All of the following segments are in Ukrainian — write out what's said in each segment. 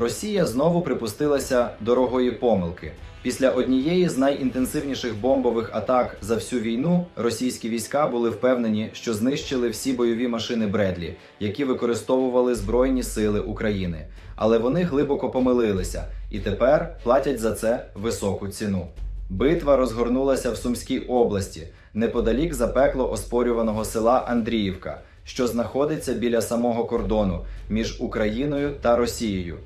Росія знову припустилася дорогої помилки. Після однієї з найінтенсивніших бомбових атак за всю війну російські війська були впевнені, що знищили всі бойові машини Бредлі, які використовували Збройні сили України. Але вони глибоко помилилися і тепер платять за це високу ціну. Битва розгорнулася в Сумській області, неподалік запекло оспорюваного села Андріївка, що знаходиться біля самого кордону між Україною та Росією.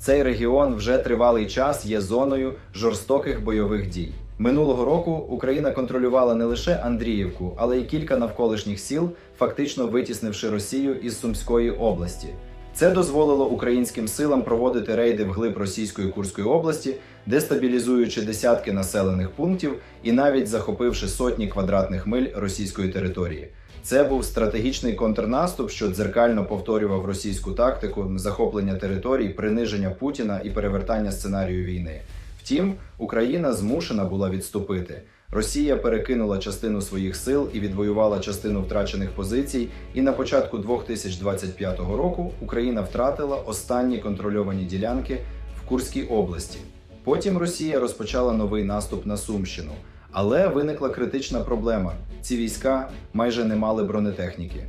Цей регіон вже тривалий час є зоною жорстоких бойових дій. Минулого року Україна контролювала не лише Андріївку, але й кілька навколишніх сіл, фактично витіснивши Росію із Сумської області. Це дозволило українським силам проводити рейди вглиб російської Курської області, дестабілізуючи десятки населених пунктів і навіть захопивши сотні квадратних миль російської території. Це був стратегічний контрнаступ, що дзеркально повторював російську тактику захоплення територій, приниження Путіна і перевертання сценарію війни. Втім, Україна змушена була відступити. Росія перекинула частину своїх сил і відвоювала частину втрачених позицій. І на початку 2025 року Україна втратила останні контрольовані ділянки в Курській області. Потім Росія розпочала новий наступ на Сумщину. Але виникла критична проблема: ці війська майже не мали бронетехніки.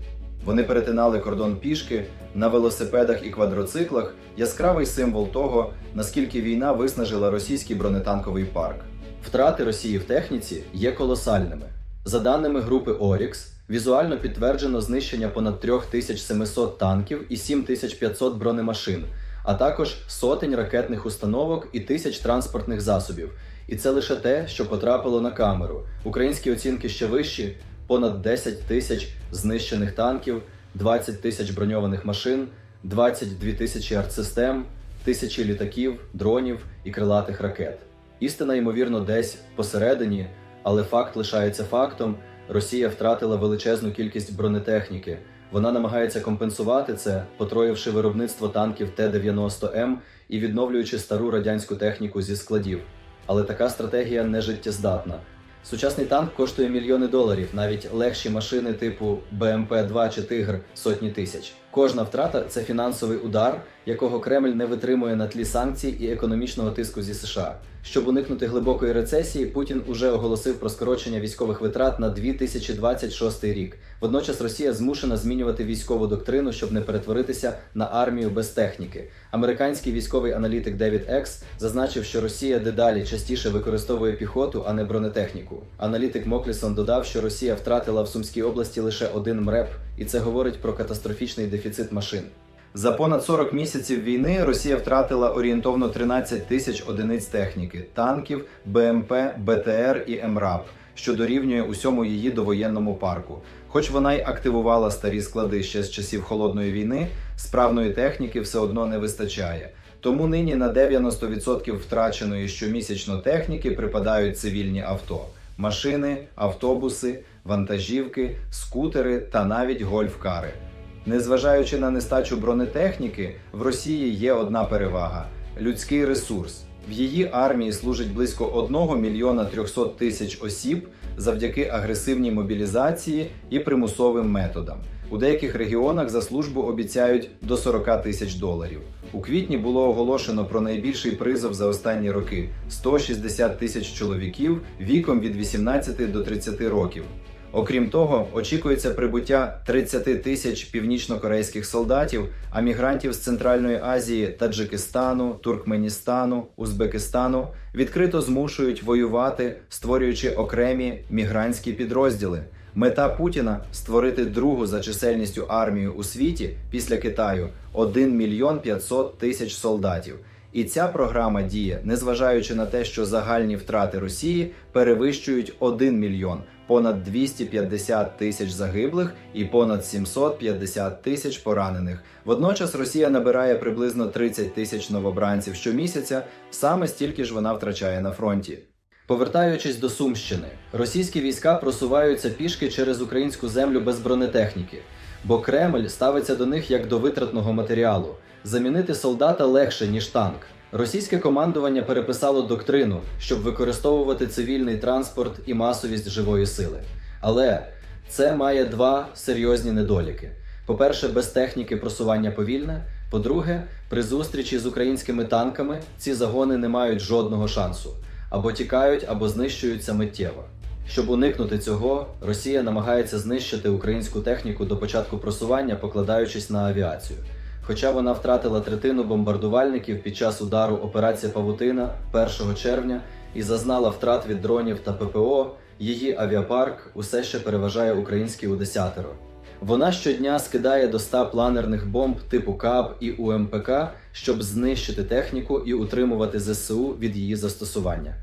Вони перетинали кордон пішки на велосипедах і квадроциклах яскравий символ того, наскільки війна виснажила російський бронетанковий парк. Втрати Росії в техніці є колосальними. За даними групи Орікс, візуально підтверджено знищення понад 3700 танків і 7500 бронемашин, а також сотень ракетних установок і тисяч транспортних засобів. І це лише те, що потрапило на камеру. Українські оцінки ще вищі: понад 10 тисяч знищених танків, 20 тисяч броньованих машин, 22 тисячі артсистем, тисячі літаків, дронів і крилатих ракет. Істина, ймовірно, десь посередині, але факт лишається фактом. Росія втратила величезну кількість бронетехніки. Вона намагається компенсувати це, потроївши виробництво танків Т-90М і відновлюючи стару радянську техніку зі складів. Але така стратегія не життєздатна. Сучасний танк коштує мільйони доларів, навіть легші машини типу БМП-2 чи Тигр сотні тисяч. Кожна втрата це фінансовий удар, якого Кремль не витримує на тлі санкцій і економічного тиску зі США. Щоб уникнути глибокої рецесії, Путін уже оголосив про скорочення військових витрат на 2026 рік. Водночас Росія змушена змінювати військову доктрину, щоб не перетворитися на армію без техніки. Американський військовий аналітик Девід Екс зазначив, що Росія дедалі частіше використовує піхоту, а не бронетехніку. Аналітик Моклісон додав, що Росія втратила в Сумській області лише один МРЕП, і це говорить про катастрофічний дефіцит машин. За понад 40 місяців війни Росія втратила орієнтовно 13 тисяч одиниць техніки, танків, БМП, БТР і МРАП, що дорівнює усьому її довоєнному парку. Хоч вона й активувала старі склади ще з часів холодної війни, справної техніки все одно не вистачає. Тому нині на 90% втраченої щомісячно техніки припадають цивільні авто: машини, автобуси, вантажівки, скутери та навіть гольф-кари. Незважаючи на нестачу бронетехніки, в Росії є одна перевага людський ресурс. В її армії служить близько 1 мільйона 300 тисяч осіб завдяки агресивній мобілізації і примусовим методам. У деяких регіонах за службу обіцяють до 40 тисяч доларів. У квітні було оголошено про найбільший призов за останні роки 160 тисяч чоловіків віком від 18 до 30 років. Окрім того, очікується прибуття 30 тисяч північно-корейських солдатів, а мігрантів з Центральної Азії, Таджикистану, Туркменістану, Узбекистану відкрито змушують воювати, створюючи окремі мігрантські підрозділи. Мета Путіна створити другу за чисельністю армію у світі після Китаю 1 мільйон 500 тисяч солдатів. І ця програма діє, незважаючи на те, що загальні втрати Росії перевищують 1 мільйон, понад 250 тисяч загиблих і понад 750 тисяч поранених. Водночас Росія набирає приблизно 30 тисяч новобранців щомісяця, саме стільки ж вона втрачає на фронті. Повертаючись до Сумщини, російські війська просуваються пішки через українську землю без бронетехніки, бо Кремль ставиться до них як до витратного матеріалу. Замінити солдата легше, ніж танк. Російське командування переписало доктрину, щоб використовувати цивільний транспорт і масовість живої сили. Але це має два серйозні недоліки: по-перше, без техніки просування повільне. По-друге, при зустрічі з українськими танками ці загони не мають жодного шансу або тікають, або знищуються миттєво. Щоб уникнути цього, Росія намагається знищити українську техніку до початку просування, покладаючись на авіацію. Хоча вона втратила третину бомбардувальників під час удару Операція Павутина 1 червня і зазнала втрат від дронів та ППО, її авіапарк усе ще переважає український у десятеро. Вона щодня скидає до 100 планерних бомб типу КАБ і УМПК, щоб знищити техніку і утримувати ЗСУ від її застосування.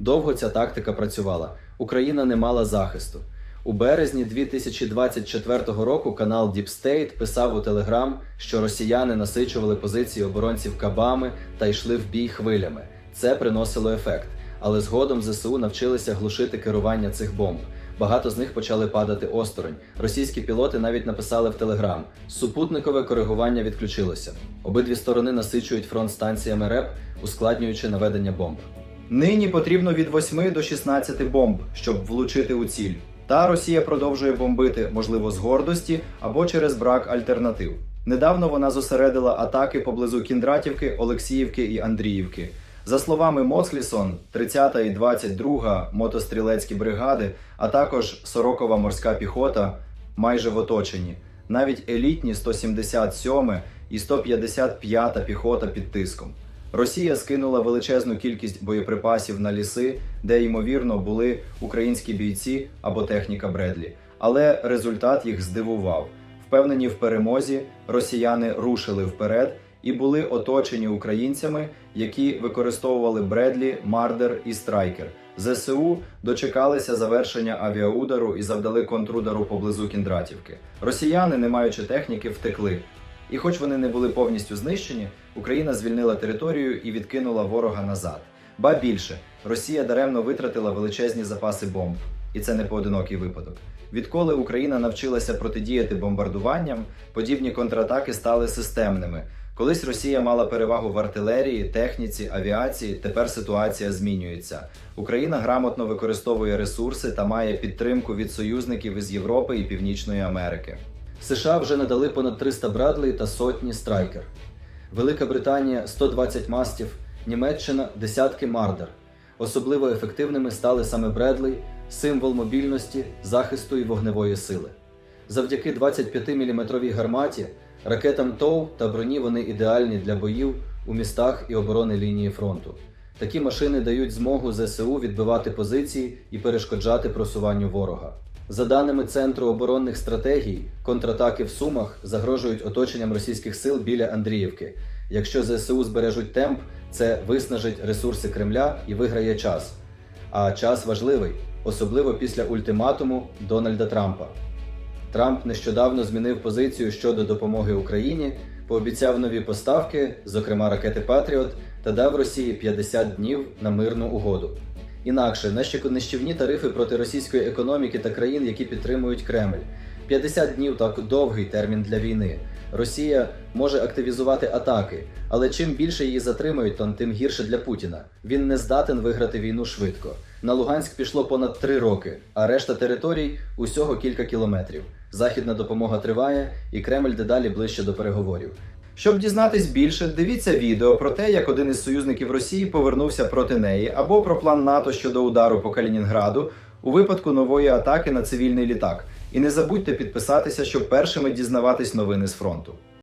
Довго ця тактика працювала. Україна не мала захисту. У березні 2024 року канал Deep State писав у Телеграм, що росіяни насичували позиції оборонців кабами та йшли в бій хвилями. Це приносило ефект, але згодом ЗСУ навчилися глушити керування цих бомб. Багато з них почали падати осторонь. Російські пілоти навіть написали в Телеграм: супутникове коригування відключилося. Обидві сторони насичують фронт станціями РЕП, ускладнюючи наведення бомб. Нині потрібно від 8 до 16 бомб, щоб влучити у ціль. Та Росія продовжує бомбити, можливо, з гордості або через брак альтернатив. Недавно вона зосередила атаки поблизу Кіндратівки, Олексіївки і Андріївки. За словами Моцлісон, 30 і 22 мотострілецькі бригади, а також Сорокова морська піхота майже в оточенні. Навіть елітні 177 і 155 піхота під тиском. Росія скинула величезну кількість боєприпасів на ліси, де ймовірно були українські бійці або техніка Бредлі. Але результат їх здивував. Впевнені в перемозі, росіяни рушили вперед і були оточені українцями, які використовували Бредлі, Мардер і Страйкер. ЗСУ дочекалися завершення авіаудару і завдали контрудару поблизу Кіндратівки. Росіяни, не маючи техніки, втекли. І хоч вони не були повністю знищені, Україна звільнила територію і відкинула ворога назад. Ба більше, Росія даремно витратила величезні запаси бомб, і це не поодинокий випадок. Відколи Україна навчилася протидіяти бомбардуванням, подібні контратаки стали системними. Колись Росія мала перевагу в артилерії, техніці, авіації. Тепер ситуація змінюється. Україна грамотно використовує ресурси та має підтримку від союзників із Європи і Північної Америки. США вже надали понад 300 Брадлей та сотні страйкер. Велика Британія 120 мастів, Німеччина десятки мардер. Особливо ефективними стали саме Бредлей, символ мобільності, захисту і вогневої сили. Завдяки 25-мм гарматі, ракетам ТОУ та броні вони ідеальні для боїв у містах і оборони лінії фронту. Такі машини дають змогу ЗСУ відбивати позиції і перешкоджати просуванню ворога. За даними Центру оборонних стратегій, контратаки в Сумах загрожують оточенням російських сил біля Андріївки. Якщо ЗСУ збережуть темп, це виснажить ресурси Кремля і виграє час. А час важливий, особливо після ультиматуму Дональда Трампа. Трамп нещодавно змінив позицію щодо допомоги Україні, пообіцяв нові поставки, зокрема ракети Патріот, та дав Росії 50 днів на мирну угоду. Інакше нищівні тарифи проти російської економіки та країн, які підтримують Кремль. 50 днів так довгий термін для війни. Росія може активізувати атаки, але чим більше її затримають, то тим гірше для Путіна. Він не здатен виграти війну швидко. На Луганськ пішло понад три роки, а решта територій усього кілька кілометрів. Західна допомога триває, і Кремль дедалі ближче до переговорів. Щоб дізнатись більше, дивіться відео про те, як один із союзників Росії повернувся проти неї, або про план НАТО щодо удару по Калінінграду у випадку нової атаки на цивільний літак. І не забудьте підписатися, щоб першими дізнаватись новини з фронту.